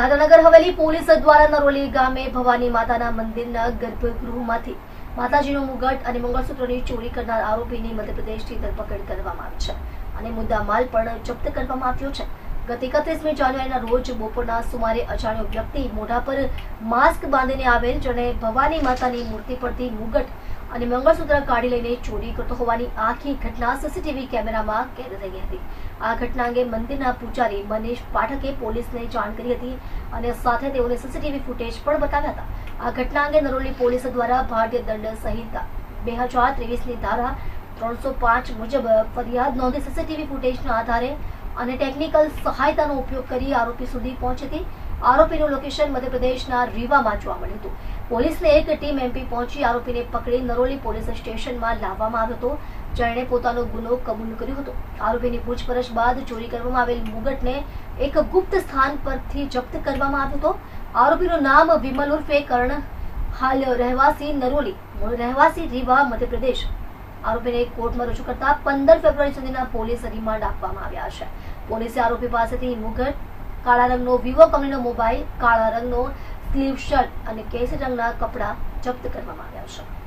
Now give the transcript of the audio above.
Dadra Nagar Haveli police દ્વારા નરોલી ગામે ભવાની માતાના મંદિરના ગર્ભગૃહમાંથી માતાજીનો મુગટ અને મંગળસૂત્રની ચોરી કરનાર આરોપીની મધ્યપ્રદેશથી ધરપકડ કરવામાં આવી છે. અને મુદ્દા માલ પણ જપ્ત કરવામાં આવ્યો છે. ગત એકત્રીસમી જાન્યુઆરીના રોજ બપોરના સુમારે અજાણ્યો વ્યક્તિ મોઢા પર માસ્ક બાંધીને આવેલ જેણે ભવાની માતાની મૂર્તિ પરથી મુગટ અને મંગળસૂત્ર કાઢી લઈને ચોરી કરતો હોવાની આખી ઘટના સીસીટીવી કેમેરામાં કેદ થઈ હતી. આ ઘટના અંગે મંદિરના પૂજારી મનીષ પાઠકે પોલીસને જાણ કરી હતી અને સાથે તેઓને સીસીટીવી ફૂટેજ પણ બતાવ્યા હતા. આ ઘટના અંગે નરોલી પોલીસ દ્વારા ભારતીય દંડ સંહિતા બે હજાર ત્રેવીસની ધારા ત્રણસો પાંચ મુજબ ફરિયાદ નોંધી સીસીટીવી ફૂટેજના આધારે અને ટેકનિકલ સહાયતાનો ઉપયોગ કરી આરોપી સુધી પહોંચી હતી. આરોપીનું લોકેશન મધ્યપ્રદેશના રીવામાં જોવા મળ્યું હતું. પોલીસને એક ટીમ એમપી પહોંચી આરોપીને પકડી નરોલી પોલીસ સ્ટેશનમાં લાવવામાં આવ્યો હતો. જેણે પોતાનો ગુનો કબૂલ કર્યો હતો. આરોપીની પૂછપરછ બાદ ચોરી કરવામાં આવેલ મુગટને એક ગુપ્ત સ્થાન પરથી જપ્ત કરવામાં આવ્યો હતો. આરોપીનું નામ વિમલ ઉર્ફે કર્ણ. હાલ રહેવાસી નરોલી, રહેવાસી રીવા, મધ્યપ્રદેશ. આરોપીને કોર્ટમાં રજૂ કરતા પંદર ફેબ્રુઆરી સુધીના પોલીસ રિમાન્ડ આપવામાં આવ્યા છે. પોલીસે આરોપી પાસેથી મુગટ કાળા રંગનો વિવો કંપનીનો મોબાઈલ, કાળા રંગનો સ્લીવ શર્ટ અને કેસરી રંગના કપડાં જપ્ત કરવામાં આવ્યા છે.